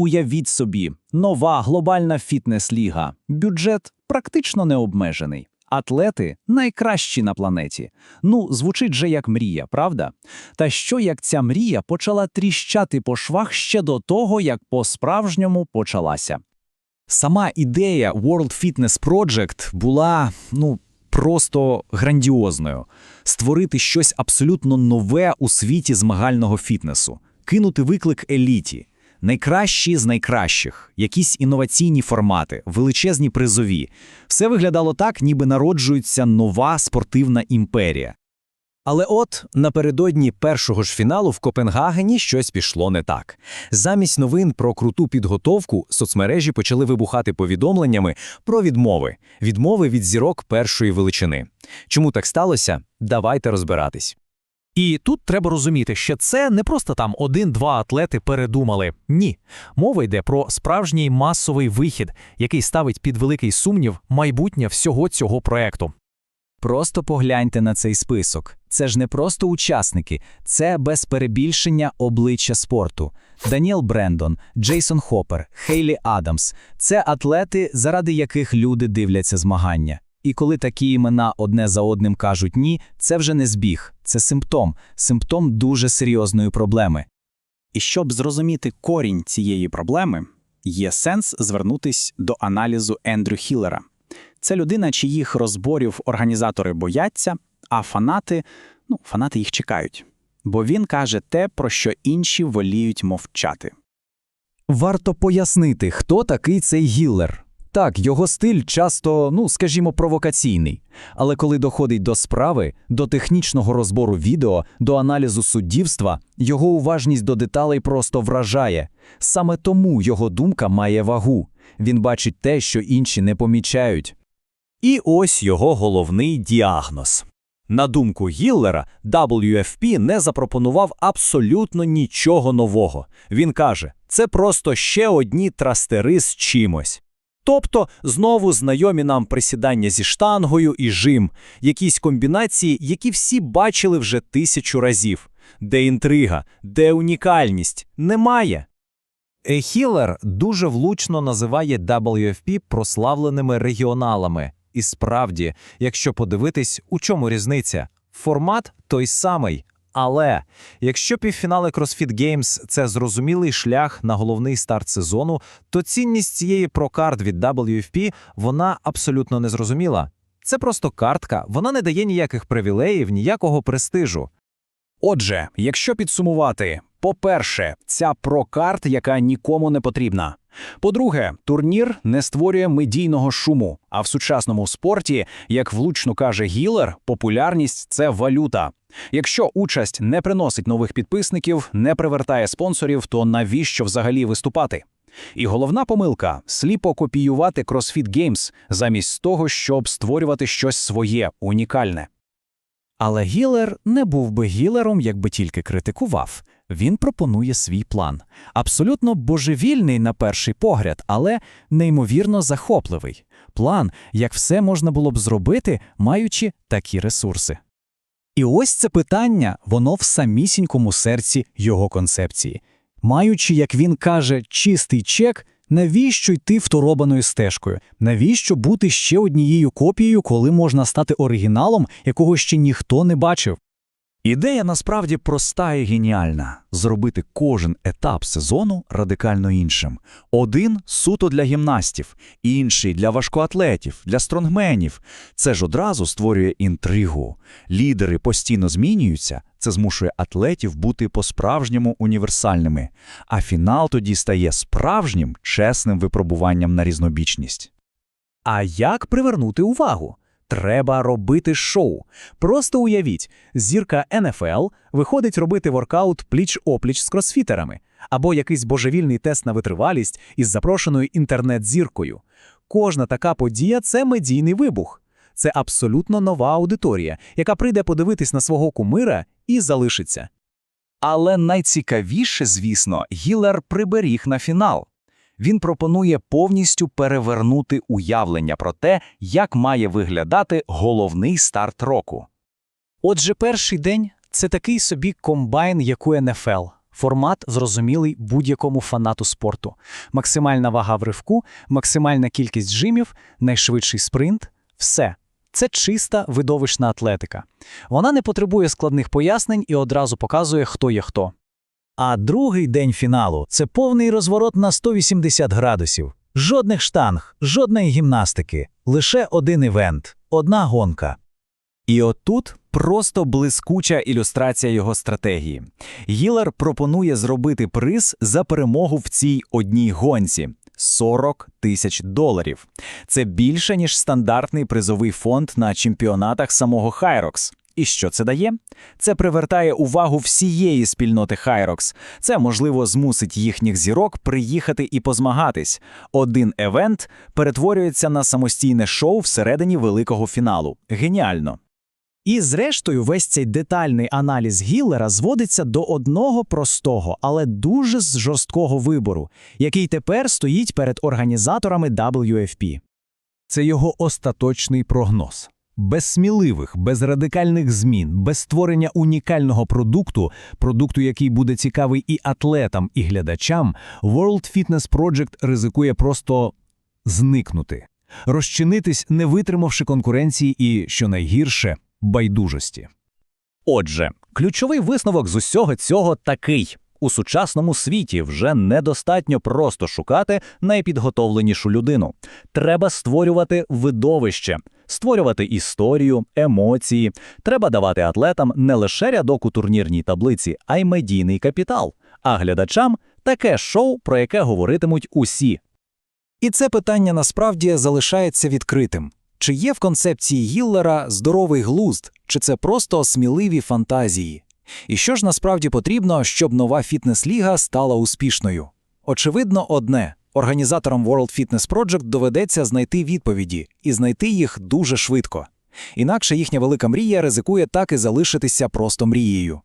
Уявіть собі, нова глобальна фітнес-ліга. Бюджет практично необмежений. Атлети найкращі на планеті. Ну, звучить же як мрія, правда? Та що як ця мрія почала тріщати по швах ще до того, як по-справжньому почалася? Сама ідея World Fitness Project була, ну, просто грандіозною. Створити щось абсолютно нове у світі змагального фітнесу, кинути виклик еліті. Найкращі з найкращих, якісь інноваційні формати, величезні призові. Все виглядало так, ніби народжується нова спортивна імперія. Але от напередодні першого ж фіналу в Копенгагені щось пішло не так. Замість новин про круту підготовку соцмережі почали вибухати повідомленнями про відмови, відмови від зірок першої величини. Чому так сталося? Давайте розбиратись. І тут треба розуміти, що це не просто там один-два атлети передумали. Ні, мова йде про справжній масовий вихід, який ставить під великий сумнів майбутнє всього цього проекту. Просто погляньте на цей список. Це ж не просто учасники, це без перебільшення обличчя спорту. Даніел Брендон, Джейсон Хоппер, Хейлі Адамс це атлети, заради яких люди дивляться змагання. І коли такі імена одне за одним кажуть ні, це вже не збіг, це симптом, симптом дуже серйозної проблеми. І щоб зрозуміти корінь цієї проблеми, є сенс звернутись до аналізу Ендрю Хіллера. Це людина, чиїх розборів організатори бояться, а фанати, ну, фанати їх чекають. Бо він каже те, про що інші воліють мовчати. Варто пояснити, хто такий цей Гіллер. Так, його стиль часто, ну скажімо, провокаційний. Але коли доходить до справи, до технічного розбору відео, до аналізу суддівства, його уважність до деталей просто вражає. Саме тому його думка має вагу. Він бачить те, що інші не помічають. І ось його головний діагноз. На думку Гіллера, WFP не запропонував абсолютно нічого нового. Він каже, це просто ще одні трастери з чимось. Тобто знову знайомі нам присідання зі штангою і жим, якісь комбінації, які всі бачили вже тисячу разів. Де інтрига, де унікальність? Немає. Хіллер дуже влучно називає WFP прославленими регіоналами. І справді, якщо подивитись, у чому різниця? Формат той самий. Але якщо півфінали CrossFit Games – це зрозумілий шлях на головний старт сезону, то цінність цієї прокарт від WFP вона абсолютно незрозуміла. Це просто картка, вона не дає ніяких привілеїв, ніякого престижу. Отже, якщо підсумувати, по-перше, ця прокарт, яка нікому не потрібна. По-друге, турнір не створює медійного шуму, а в сучасному спорті, як влучно каже Гіллер, популярність це валюта. Якщо участь не приносить нових підписників, не привертає спонсорів, то навіщо взагалі виступати? І головна помилка сліпо копіювати CrossFit Games замість того, щоб створювати щось своє, унікальне. Але Гіллер не був би Гіллером, якби тільки критикував. Він пропонує свій план. Абсолютно божевільний на перший погляд, але неймовірно захопливий. План, як все можна було б зробити, маючи такі ресурси. І ось це питання, воно в самісінькому серці його концепції. Маючи, як він каже, чистий чек, навіщо йти второбаною стежкою? Навіщо бути ще однією копією, коли можна стати оригіналом, якого ще ніхто не бачив? Ідея насправді проста і геніальна зробити кожен етап сезону радикально іншим. Один суто для гімнастів, інший для важкоатлетів, для стронгменів. Це ж одразу створює інтригу. Лідери постійно змінюються, це змушує атлетів бути по-справжньому універсальними. А фінал тоді стає справжнім чесним випробуванням на різнобічність. А як привернути увагу? Треба робити шоу. Просто уявіть, зірка НФЛ виходить робити воркаут пліч-опліч з кросфітерами, або якийсь божевільний тест на витривалість із запрошеною інтернет-зіркою. Кожна така подія це медійний вибух. Це абсолютно нова аудиторія, яка прийде подивитись на свого кумира і залишиться. Але найцікавіше, звісно, Гіллер приберіг на фінал. Він пропонує повністю перевернути уявлення про те, як має виглядати головний старт року. Отже, перший день це такий собі комбайн, як у НФЛ. Формат зрозумілий будь-якому фанату спорту. Максимальна вага в ривку, максимальна кількість жимів, найшвидший спринт все. Це чиста видовищна атлетика. Вона не потребує складних пояснень і одразу показує, хто є хто. А другий день фіналу це повний розворот на 180 градусів. Жодних штанг, жодної гімнастики, лише один івент, одна гонка. І отут просто блискуча ілюстрація його стратегії. Гілер пропонує зробити приз за перемогу в цій одній гонці. 40 тисяч доларів. Це більше, ніж стандартний призовий фонд на чемпіонатах самого Хайрокс. І що це дає? Це привертає увагу всієї спільноти Хайрокс. Це, можливо, змусить їхніх зірок приїхати і позмагатись. Один евент перетворюється на самостійне шоу всередині великого фіналу. Геніально. І зрештою, весь цей детальний аналіз Гіллера зводиться до одного простого, але дуже жорсткого вибору, який тепер стоїть перед організаторами WFP. Це його остаточний прогноз. Без сміливих, без радикальних змін, без створення унікального продукту, продукту, який буде цікавий і атлетам, і глядачам, World Fitness Project ризикує просто зникнути, розчинитись, не витримавши конкуренції і, що найгірше, байдужості. Отже, ключовий висновок з усього цього такий. У сучасному світі вже недостатньо просто шукати найпідготовленішу людину. Треба створювати видовище, створювати історію, емоції. Треба давати атлетам не лише рядок у турнірній таблиці, а й медійний капітал. А глядачам таке шоу, про яке говоритимуть усі. І це питання насправді залишається відкритим. Чи є в концепції Гіллера здоровий глузд, чи це просто сміливі фантазії? І що ж насправді потрібно, щоб нова фітнес-ліга стала успішною? Очевидно, одне організаторам World Fitness Project доведеться знайти відповіді і знайти їх дуже швидко. Інакше їхня велика мрія ризикує так і залишитися просто мрією.